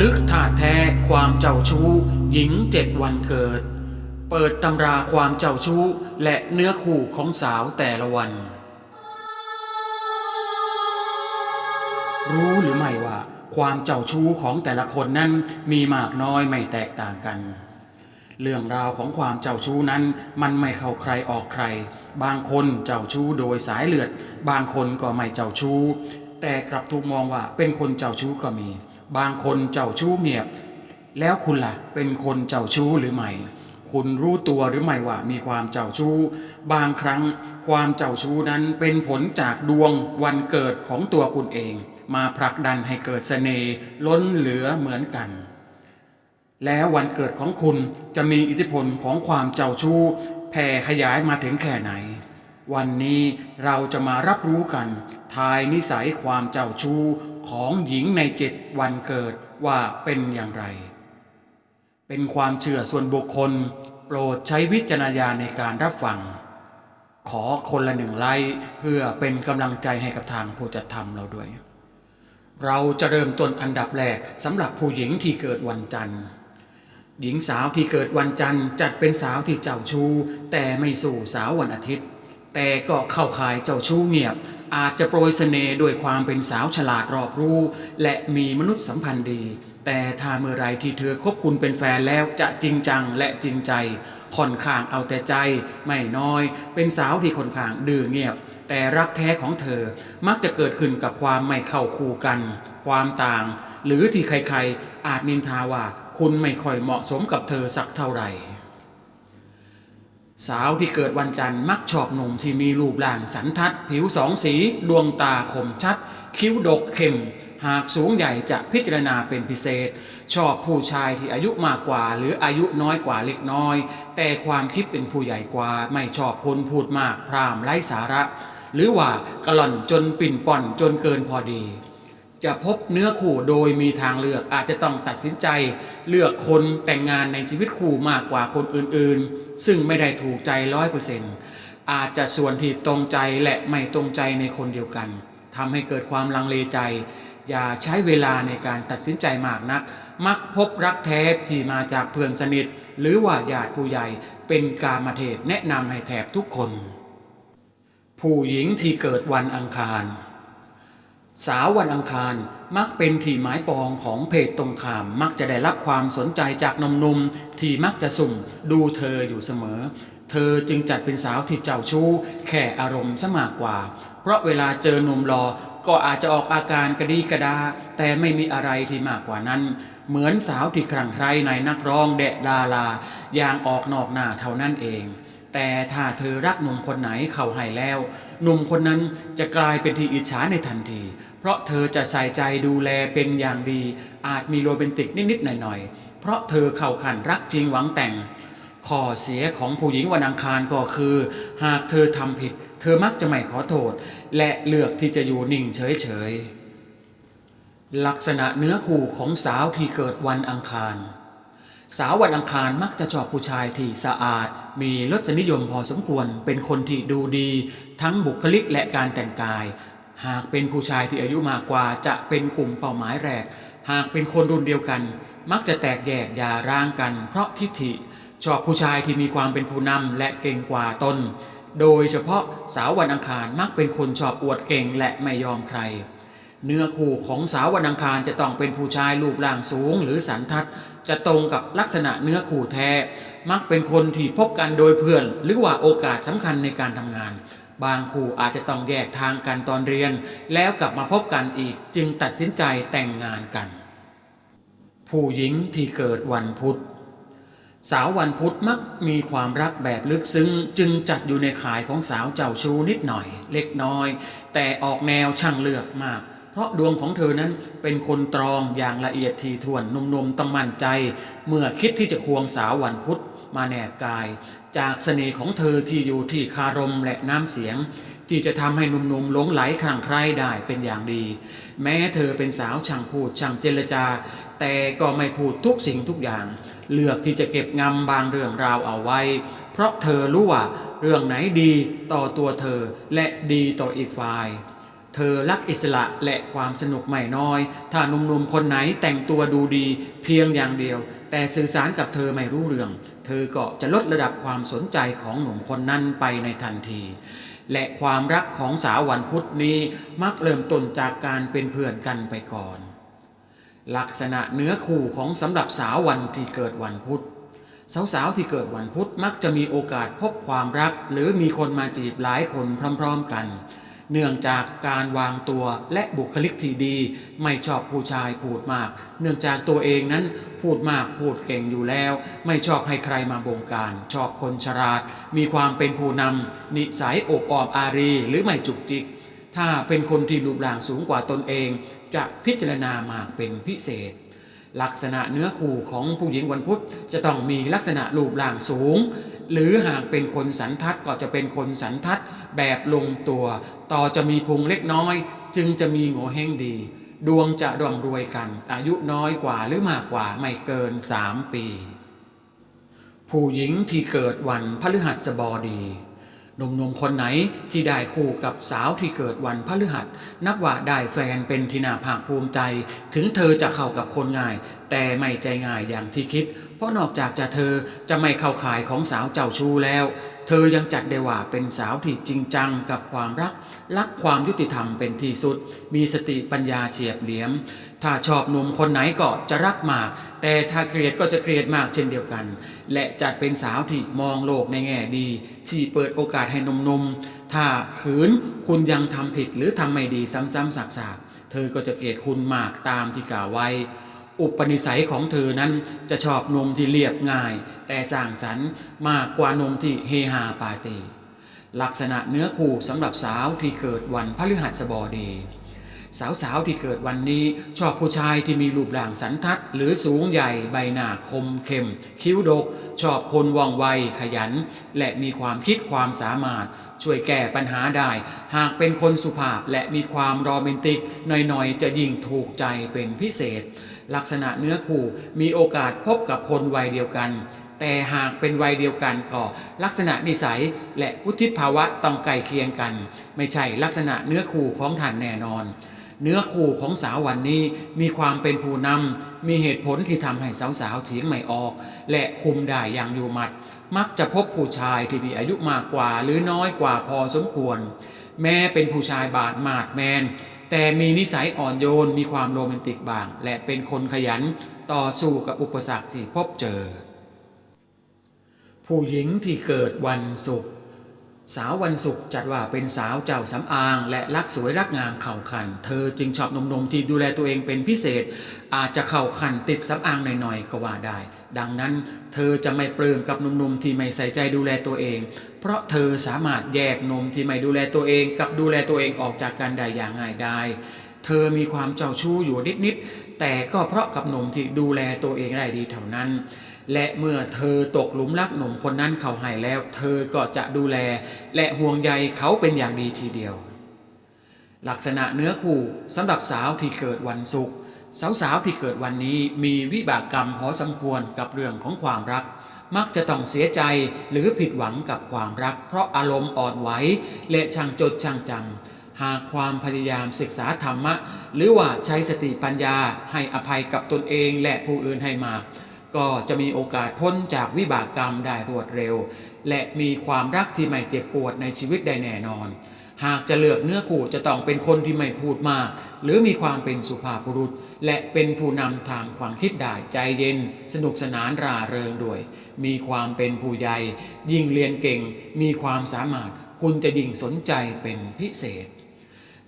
ลึกท่าแท้ความเจ้าชู้ หญิงเจ็ดวันเกิด เปิดตำราความเจ้าชู้ และเนื้อคู่ของสาวแต่ละวัน รู้หรือไม่ว่า ความเจ้าชู้ของแต่ละคนนั้นมีมากน้อยไม่แตกต่างกัน เรื่องราวของความเจ้าชู้นั้นมันไม่เข้าใครออกใคร บางคนเจ้าชู้โดยสายเลือด บางคนก็ไม่เจ้าชู้แต่กลับถูกมองว่าเป็นคนเจ้าชู้ก็มี บางคนเจ้าชู้เมียบแล้วคุณล่ะ เป็นคนเจ้าชู้หรือไม่ คุณรู้ตัวหรือไม่ว่ามีความเจ้าชู้ บางครั้งความเจ้าชู้นั้นเป็นผลจากดวงวันเกิดของตัวคุณเอง มาผลักดันให้เกิดเสน่ห์ล้นเหลือเหมือนกัน แล้ววันเกิดของคุณจะมีอิทธิพลของความเจ้าชู้แผ่ขยายมาถึงแค่ไหน วันนี้เราจะมารับรู้กัน ทายนิสัยความเจ้าชู้ของหญิงในเจ็ดวันเกิดว่าเป็นอย่างไร เป็นความเชื่อส่วนบุคคล โปรดใช้วิจารณญาณในการรับฟัง ขอคนละหนึ่งไลค์เพื่อเป็นกำลังใจให้กับทางผู้จัดทำเราด้วย เราจะเริ่มต้นอันดับแรกสำหรับผู้หญิงที่เกิดวันจันทร์หญิงสาวที่เกิดวันจันทร์จัดเป็นสาวที่เจ้าชู้แต่ไม่สู่สาววันอาทิตย์ แต่ก็เข้าข่ายเจ้าชู้เงียบ อาจจะโปรยเสน่ห์ด้วยความเป็นสาวฉลาดรอบรู้ และมีมนุษยสัมพันธ์ดี แต่ถ้าเมื่อไรที่เธอคบคุณเป็นแฟนแล้วจะจริงจังและจริงใจค่อนข้างเอาแต่ใจไม่น้อย เป็นสาวที่ค่อนข้างดื้อเงียบ แต่รักแท้ของเธอมักจะเกิดขึ้นกับความไม่เข้าคู่กัน ความต่าง หรือที่ใครๆอาจนินทาว่าคุณไม่ค่อยเหมาะสมกับเธอสักเท่าไหร่ สาวที่เกิดวันจันทร์มักชอบหนุ่มที่มีรูปร่างสันทัด ผิวสองสี ดวงตาคมชัด คิ้วดกเข้มหากสูงใหญ่จะพิจารณาเป็นพิเศษ ชอบผู้ชายที่อายุมากกว่า หรืออายุน้อยกว่าเล็กน้อย แต่ความคิดเป็นผู้ใหญ่กว่าไม่ชอบคนพูดมากพรามไร้สาระ หรือว่ากล่อนจนปิ่นป่อนจนเกินพอดี จะพบเนื้อคู่โดยมีทางเลือกอาจจะต้องตัดสินใจ เลือกคนแต่งงานในชีวิตคู่มากกว่าคนอื่นๆ ซึ่งไม่ได้ถูกใจร้อยเปอร์เซ็นต์อาจจะส่วนที่ตรงใจและไม่ตรงใจในคนเดียวกันทำให้เกิดความลังเลใจ อย่าใช้เวลาในการตัดสินใจมากนัก มักพบรักแท้ที่มาจากเพื่อนสนิท หรือว่าญาติผู้ใหญ่เป็นการมาเทศแนะนำให้แถบทุกคน ผู้หญิงที่เกิดวันอังคาร สาววันอังคารมักเป็นที่หมายปองของเพศตรงข้ามมักจะได้รับความสนใจจากนุ่มที่มักจะสุ่มดูเธออยู่เสมอ เธอจึงจัดเป็นสาวที่เจ้าชู้ แค่อารมณ์ซะมากกว่า เพราะเวลาเจอหนุ่มรอก็อาจจะออกอาการกระดีกระดา แต่ไม่มีอะไรที่มากกว่านั้น เหมือนสาวที่ครั่งใครในนักร้องแดะดารา อย่างออกนอกหน้าเท่านั้นเอง แต่ถ้าเธอรักหนุ่มคนไหนเข้าให้แล้วหนุ่มคนนั้นจะกลายเป็นที่อิจฉาในทันที เพราะเธอจะใส่ใจดูแลเป็นอย่างดี อาจมีโรแมนติกนิดๆหน่อยๆ เพราะเธอเข้าขันรักจริงหวังแต่ง ข้อเสียของผู้หญิงวันอังคารก็คือ หากเธอทำผิด เธอมักจะไม่ขอโทษ และเลือกที่จะอยู่นิ่งเฉยๆ ลักษณะเนื้อคู่ของสาวที่เกิดวันอังคาร สาววันอังคารมักจะชอบผู้ชายที่สะอาด มีรสนิยมพอสมควร เป็นคนที่ดูดี ทั้งบุคลิกและการแต่งกาย หากเป็นผู้ชายที่อายุมากกว่าจะเป็นกลุ่มเป้าหมายแรก หากเป็นคนรุ่นเดียวกัน มักจะแตกแยกอย่าร้างกัน เพราะทิฐิ ชอบผู้ชายที่มีความเป็นผู้นำและเก่งกว่าตน โดยเฉพาะสาววันอังคารมักเป็นคนชอบอวดเก่งและไม่ยอมใคร เนื้อคู่ของสาววันอังคารจะต้องเป็นผู้ชายรูปร่างสูงหรือสันทัด จะตรงกับลักษณะเนื้อคู่แท้ มักเป็นคนที่พบกันโดยเพื่อน หรือว่าโอกาสสำคัญในการทำงาน บางคู่อาจจะต้องแยกทางกันตอนเรียน แล้วกลับมาพบกันอีกจึงตัดสินใจแต่งงานกัน ผู้หญิงที่เกิดวันพุธ สาววันพุธมักมีความรักแบบลึกซึ้ง จึงจัดอยู่ในขายของสาวเจ้าชู้นิดหน่อย เล็กน้อย แต่ออกแนวช่างเลือกมาก เพราะดวงของเธอนั้นเป็นคนตรองอย่างละเอียดทีท่วนนุ่มๆต้องมั่นใจ เมื่อคิดที่จะควงสาววันพุธ มาแนบกาย จากเสน่ห์ของเธอที่อยู่ที่คารมและน้ำเสียง ที่จะทำให้หนุ่มๆหลงไหลคลั่งไคล้ได้เป็นอย่างดี แม้เธอเป็นสาวช่างพูดช่างเจรจา แต่ก็ไม่พูดทุกสิ่งทุกอย่าง เลือกที่จะเก็บงำบางเรื่องราวเอาไว้ เพราะเธอรู้ว่าเรื่องไหนดีต่อตัวเธอและดีต่ออีกฝ่ายเธอรักอิสระและความสนุกไม่น้อย ถ้าหนุ่มๆคนไหนแต่งตัวดูดีเพียงอย่างเดียว แต่สื่อสารกับเธอไม่รู้เรื่อง เธอก็จะลดระดับความสนใจของหนุ่มคนนั้นไปในทันที และความรักของสาววันพุธนี้มักเริ่มต้นจากการเป็นเพื่อนกันไปก่อน ลักษณะเนื้อคู่ของสำหรับสาววันที่เกิดวันพุธสาวๆที่เกิดวันพุธมักจะมีโอกาสพบความรัก หรือมีคนมาจีบหลายคนพร้อม ๆกัน เนื่องจากการวางตัวและบุคลิกที่ดี ไม่ชอบผู้ชายพูดมาก เนื่องจากตัวเองนั้นพูดมากพูดเก่งอยู่แล้ว ไม่ชอบให้ใครมาบงการ ชอบคนฉลาด มีความเป็นผู้นำนิสัยอบออบอารีหรือไม่จุกจิก ถ้าเป็นคนที่รูปร่างสูงกว่าตนเอง จะพิจารณามากเป็นพิเศษ ลักษณะเนื้อคู่ของผู้หญิงวันพุธจะต้องมีลักษณะรูปร่างสูงหรือหากเป็นคนสันทัดก็จะเป็นคนสันทัดแบบลงตัว ต่อจะมีพุงเล็กน้อย จึงจะมีโงเฮงดี ดวงจะร่ำรวยกัน อายุน้อยกว่าหรือมากกว่าไม่เกิน3ปี ผู้หญิงที่เกิดวันพฤหัสบดีหนุ่มๆคนไหนที่ได้คู่กับสาวที่เกิดวันพฤหัส นับว่าได้แฟนเป็นที่น่าภาคภูมิใจ ถึงเธอจะเข้ากับคนง่าย แต่ไม่ใจง่ายอย่างที่คิด เพราะนอกจากจะเธอจะไม่เข้าขายของสาวเจ้าชู้แล้ว เธอยังจัดได้ว่าเป็นสาวที่จริงจังกับความรัก รักความยุติธรรมเป็นที่สุด มีสติปัญญาเฉียบเหลี่ยม ถ้าชอบหนุ่มคนไหนก็จะรักมาก แต่ถ้าเกลียดก็จะเกลียดมากเช่นเดียวกัน และจัดเป็นสาวที่มองโลกในแง่ดี ที่เปิดโอกาสให้หนุ่มๆถ้าขืนคุณยังทำผิดหรือทำไม่ดีซ้ำๆซากๆ เธอก็จะเกลียดคุณมากตามที่กล่าวไว้ อุปนิสัยของเธอนั้นจะชอบนมที่เรียบง่าย แต่สร้างสรรค์มากกว่านมที่เฮฮาปาร์ตี้ลักษณะเนื้อคู่สำหรับสาวที่เกิดวันพฤหัสบดีสาวๆที่เกิดวันนี้ชอบผู้ชายที่มีรูปร่างสันทัด หรือสูงใหญ่ใบหน้าคมเข้ม คิ้วดก ชอบคนว่องไวขยัน และมีความคิดความสามารถ ช่วยแก้ปัญหาได้ หากเป็นคนสุภาพและมีความโรแมนติกหน่อยๆ จะยิ่งถูกใจเป็นพิเศษ ลักษณะเนื้อคู่มีโอกาสพบกับคนวัยเดียวกัน แต่หากเป็นวัยเดียวกันก็ลักษณะนิสัยและวุฒิภาวะต้องใกล้เคียงกัน ไม่ใช่ลักษณะเนื้อคู่ของท่านแน่นอน เนื้อคู่ของสาววันนี้มีความเป็นผู้นำมีเหตุผลที่ทำให้สาวๆเถียงไม่ออก และคุมได้อย่างอยู่หมัด มักจะพบผู้ชายที่มีอายุมากกว่าหรือน้อยกว่าพอสมควร แม้เป็นผู้ชายบาดมาดแมน แต่มีนิสัยอ่อนโยนมีความโรแมนติกบาง และเป็นคนขยันต่อสู้กับอุปสรรคที่พบเจอ ผู้หญิงที่เกิดวันศุกร์สาววันศุกร์จัดว่าเป็นสาวเจ้าสำอาง และรักสวยรักงามเข่าคัน เธอจึงชอบหนมที่ดูแลตัวเองเป็นพิเศษ อาจจะเข่าคันติดสำอางหน่อยๆก็ว่าได้ ดังนั้นเธอจะไม่เปลืองกับนุ่มที่ไม่ใส่ใจดูแลตัวเอง เพราะเธอสามารถแยกนมที่ไม่ดูแลตัวเองกับดูแลตัวเองออกจากกันได้อย่างง่ายได้เธอมีความเจ้าชู้อยู่นิดๆแต่ก็เพราะกับหนมที่ดูแลตัวเองได้ดีเท่านั้น และเมื่อเธอตกหลุมรักหนุ่มคนนั้นเขาให้แล้ว เธอก็จะดูแล และห่วงใยเขาเป็นอย่างดีทีเดียว ลักษณะเนื้อคู่สำหรับสาวที่เกิดวันศุกร์สาวๆที่เกิดวันนี้มีวิบากกรรมพอสมควรกับเรื่องของความรัก มักจะต้องเสียใจหรือผิดหวังกับความรัก เพราะอารมณ์อ่อนไหวและช่างจดช่างจำหากความพยายามศึกษาธรรมะ หรือว่าใช้สติปัญญาให้อภัยกับตนเองและผู้อื่นให้มาก ก็จะมีโอกาสพ้นจากวิบากกรรมได้รวดเร็ว และมีความรักที่ไม่เจ็บปวดในชีวิตได้แน่นอน หากจะเลือกเนื้อคู่จะต้องเป็นคนที่ไม่พูดมาก หรือมีความเป็นสุภาพบุรุษ และเป็นผู้นำทางความคิดได้ใจเย็น สนุกสนานราเริงด้วย มีความเป็นผู้ใหญ่ ยิ่งเรียนเก่ง มีความสามารถ คุณจะยิ่งสนใจเป็นพิเศษ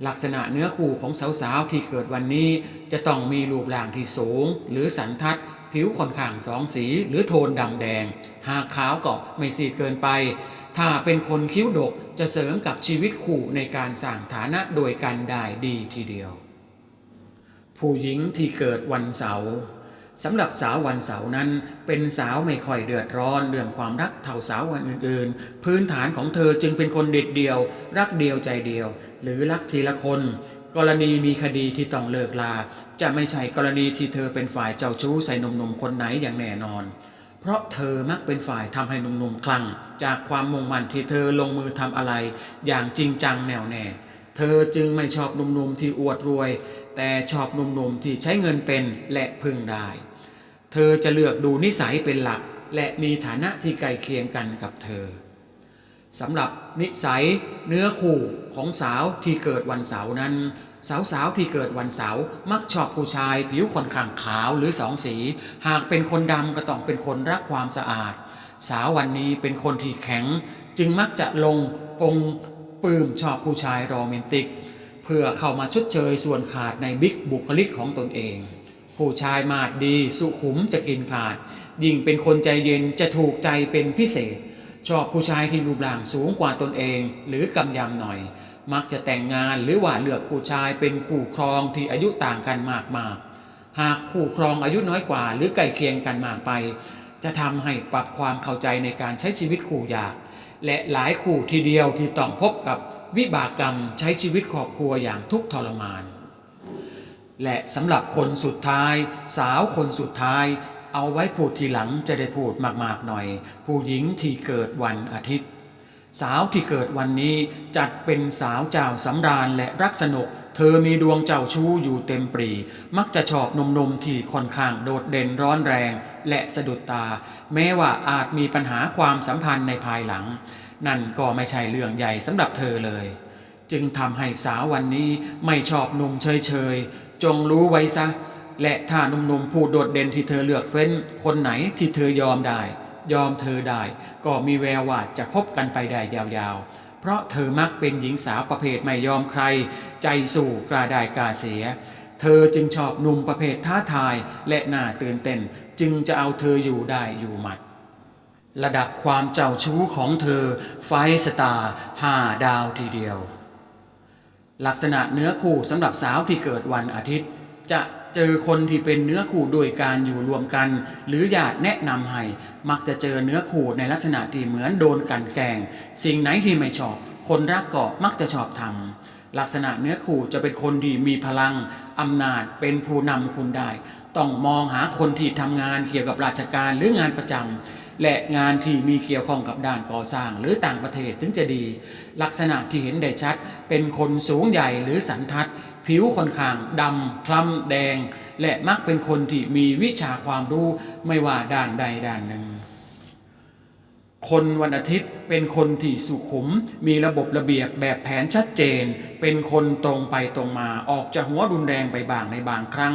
ลักษณะเนื้อคู่ของสาวๆที่เกิดวันนี้ จะต้องมีรูปร่างที่สูง หรือสันทัด ผิวค่อนข้างสองสีหรือโทนดำแดง หากขาวก็ไม่สีดเกินไป ถ้าเป็นคนคิ้วดกจะเสริมกับชีวิตคู่ในการสร้างฐานะโดยกันได้ดีทีเดียว ผู้หญิงที่เกิดวันเสาร์สำหรับสาววันเสาร์นั้น เป็นสาวไม่ค่อยเดือดร้อนเรื่องความรักเท่าสาววันอื่นๆ พื้นฐานของเธอจึงเป็นคนเด็ดเดียว รักเดียวใจเดียว หรือรักทีละคน กรณีมีคดีที่ต้องเลิกลา จะไม่ใช่กรณีที่เธอเป็นฝ่ายเจ้าชู้ใส่หนุ่มๆคนไหนอย่างแน่นอน เพราะเธอมักเป็นฝ่ายทำให้หนุ่มๆคลั่ง จากความมุ่งมั่นที่เธอลงมือทำอะไร อย่างจริงจังแน่วแน่เธอจึงไม่ชอบหนุ่มๆที่อวดรวย แต่ชอบหนุ่มๆที่ใช้เงินเป็นและพึ่งได้ เธอจะเลือกดูนิสัยเป็นหลัก และมีฐานะที่ใกล้เคียงกันกับเธอสำหรับนิสัยเนื้อคู่ของสาวที่เกิดวันเสาร์นั้น สาวๆที่เกิดวันเสาร์มักชอบผู้ชายผิวค่อนข้างขาวหรือสองสี หากเป็นคนดำก็ต้องเป็นคนรักความสะอาด สาววันนี้เป็นคนที่แข็ง จึงมักจะลงปงปลื้มชอบผู้ชายโรแมนติก เพื่อเข้ามาชดเชยส่วนขาดในบิ๊กบุคลิกของตนเอง ผู้ชายมาดดีสุขุมจะกินขาด ยิ่งเป็นคนใจเย็นจะถูกใจเป็นพิเศษ ชอบผู้ชายที่รูปร่างสูงกว่าตนเอง หรือกำยำหน่อย มักจะแต่งงานหรือว่าเลือกผู้ชายเป็นคู่ครองที่อายุต่างกันมากมากหากคู่ครองอายุน้อยกว่า หรือใกล้เคียงกันมากไป จะทำให้ปรับความเข้าใจในการใช้ชีวิตคู่ยาก และหลายคู่ทีเดียวที่ต้องพบกับ วิบากกรรมใช้ชีวิตครอบครัวอย่างทุกข์ทรมาน และสำหรับคนสุดท้าย สาวคนสุดท้าย เอาไว้พูดทีหลังจะได้พูดมากๆหน่อย ผู้หญิงที่เกิดวันอาทิตย์ สาวที่เกิดวันนี้จัดเป็นสาวเจ้าสำราญและรักสนุก เธอมีดวงเจ้าชู้อยู่เต็มปรี มักจะชอบหนมที่ค่อนข้างโดดเด่นร้อนแรง และสะดุดตา แม้ว่าอาจมีปัญหาความสัมพันธ์ในภายหลัง นั่นก็ไม่ใช่เรื่องใหญ่สำหรับเธอเลย จึงทำให้สาววันนี้ไม่ชอบหนุ่มเฉยๆ จงรู้ไว้ซะ และถ้าหนุ่มๆผู้โดดเด่นที่เธอเลือกเฟ้น คนไหนที่เธอยอมได้ ยอมเธอได้ ก็มีแววว่าจะคบกันไปได้ยาวๆ เพราะเธอมักเป็นหญิงสาวประเภทไม่ยอมใคร ใจสู่กล้าได้กล้าเสีย เธอจึงชอบหนุ่มประเภทท้าทายและน่าตื่นเต้น จึงจะเอาเธออยู่ได้อยู่หมัด ระดับความเจ้าชู้ของเธอไฟสตาร์ห้าดาวทีเดียว ลักษณะเนื้อคู่สำหรับสาวที่เกิดวันอาทิตย์ จะเจอคนที่เป็นเนื้อคู่โดยการอยู่รวมกัน หรือญาติแนะนำให้ มักจะเจอเนื้อคู่ในลักษณะที่เหมือนโดนกันแกง สิ่งไหนที่ไม่ชอบ คนรักก็มักจะชอบทำลักษณะเนื้อคู่จะเป็นคนที่มีพลังอำนาจเป็นผู้นำคุณได้ ต้องมองหาคนที่ทำงานเกี่ยวกับราชการหรืองานประจำ และงานที่มีเกี่ยวข้องกับด้านก่อสร้างหรือต่างประเทศถึงจะดี ลักษณะที่เห็นได้ชัด เป็นคนสูงใหญ่หรือสันทัด ผิวค่อนข้างดำคล้ำแดง และมักเป็นคนที่มีวิชาความรู้ไม่ว่าด้านใดด้านหนึ่ง คนวันอาทิตย์เป็นคนที่สุขุม มีระบบระเบียบแบบแผนชัดเจน เป็นคนตรงไปตรงมาออกจะหัวรุนแรงไปบ้างในบางครั้ง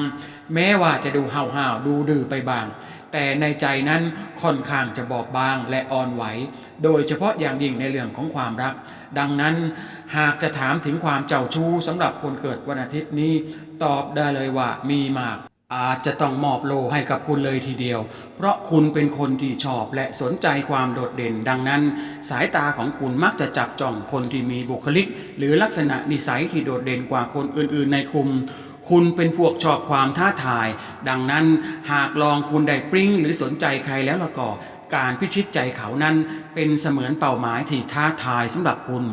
แม้ว่าจะดูห่าวๆดูดื้อไปบ้าง แต่ในใจนั้นค่อนข้างจะบอบบางและอ่อนไหว โดยเฉพาะอย่างยิ่งในเรื่องของความรัก ดังนั้นหากจะถามถึงความเจ้าชู้สำหรับคนเกิดวันอาทิตย์นี้ ตอบได้เลยว่ามีมากอาจจะต้องมอบโลให้กับคุณเลยทีเดียว เพราะคุณเป็นคนที่ชอบและสนใจความโดดเด่น ดังนั้น สายตาของคุณมักจะจับจ้องคนที่มีบุคลิก หรือลักษณะนิสัยที่โดดเด่นกว่าคนอื่น ๆ ในกลุ่ม คุณเป็นพวกชอบความท้าทาย ดังนั้นหากลองคุณได้ปริ้งหรือสนใจใครแล้วละก็การพิชิตใจเขานั้นเป็นเสมือนเป้าหมายที่ท้าทายสำหรับคุณ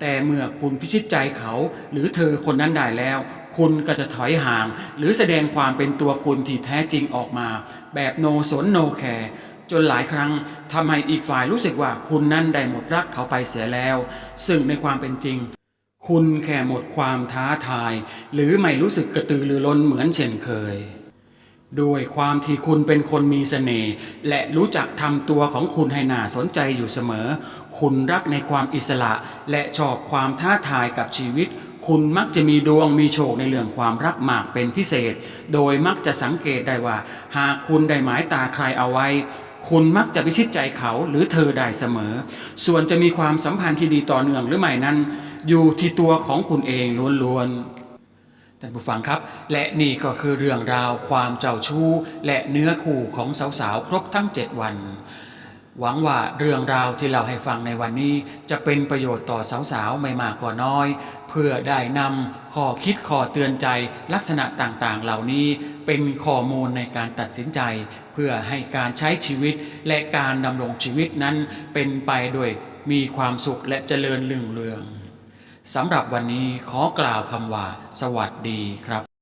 แต่เมื่อคุณพิชิตใจเขา หรือเธอคนนั้นได้แล้ว คุณก็จะถอยห่าง หรือแสดงความเป็นตัวคุณที่แท้จริงออกมา แบบโนสนโนแคร์จนหลายครั้งทำให้อีกฝ่ายรู้สึกว่าคุณนั้นได้หมดรักเขาไปเสียแล้ว ซึ่งในความเป็นจริง คุณแค่หมดความท้าทาย หรือไม่รู้สึกกระตือรือร้นเหมือนเช่นเคย ด้วยความที่คุณเป็นคนมีเสน่ห์และรู้จักทำตัวของคุณให้น่าสนใจอยู่เสมอ คุณรักในความอิสระและชอบความท้าทายกับชีวิต คุณมักจะมีดวงมีโชคในเรื่องความรักมากเป็นพิเศษ โดยมักจะสังเกตได้ว่า หากคุณได้หมายตาใครเอาไว้คุณมักจะพิชิตใจเขาหรือเธอได้เสมอ ส่วนจะมีความสัมพันธ์ที่ดีต่อเนื่องหรือไม่นั้น อยู่ที่ตัวของคุณเองล้วนๆท่านผู้ฟังครับ และนี่ก็คือเรื่องราวความเจ้าชู้ และเนื้อคู่ของสาวๆ ครบทั้ง 7 วัน หวังว่าเรื่องราวที่เราให้ฟังในวันนี้ จะเป็นประโยชน์ต่อสาวๆ ไม่มากก็น้อย เพื่อได้นำข้อคิดข้อเตือนใจลักษณะต่างๆ เหล่านี้เป็นข้อมูลในการตัดสินใจเพื่อให้การใช้ชีวิตและการดำรงชีวิตนั้นเป็นไปโดยมีความสุขและเจริญรุ่งเรือง สำหรับวันนี้ขอกล่าวคำว่า สวัสดีครับ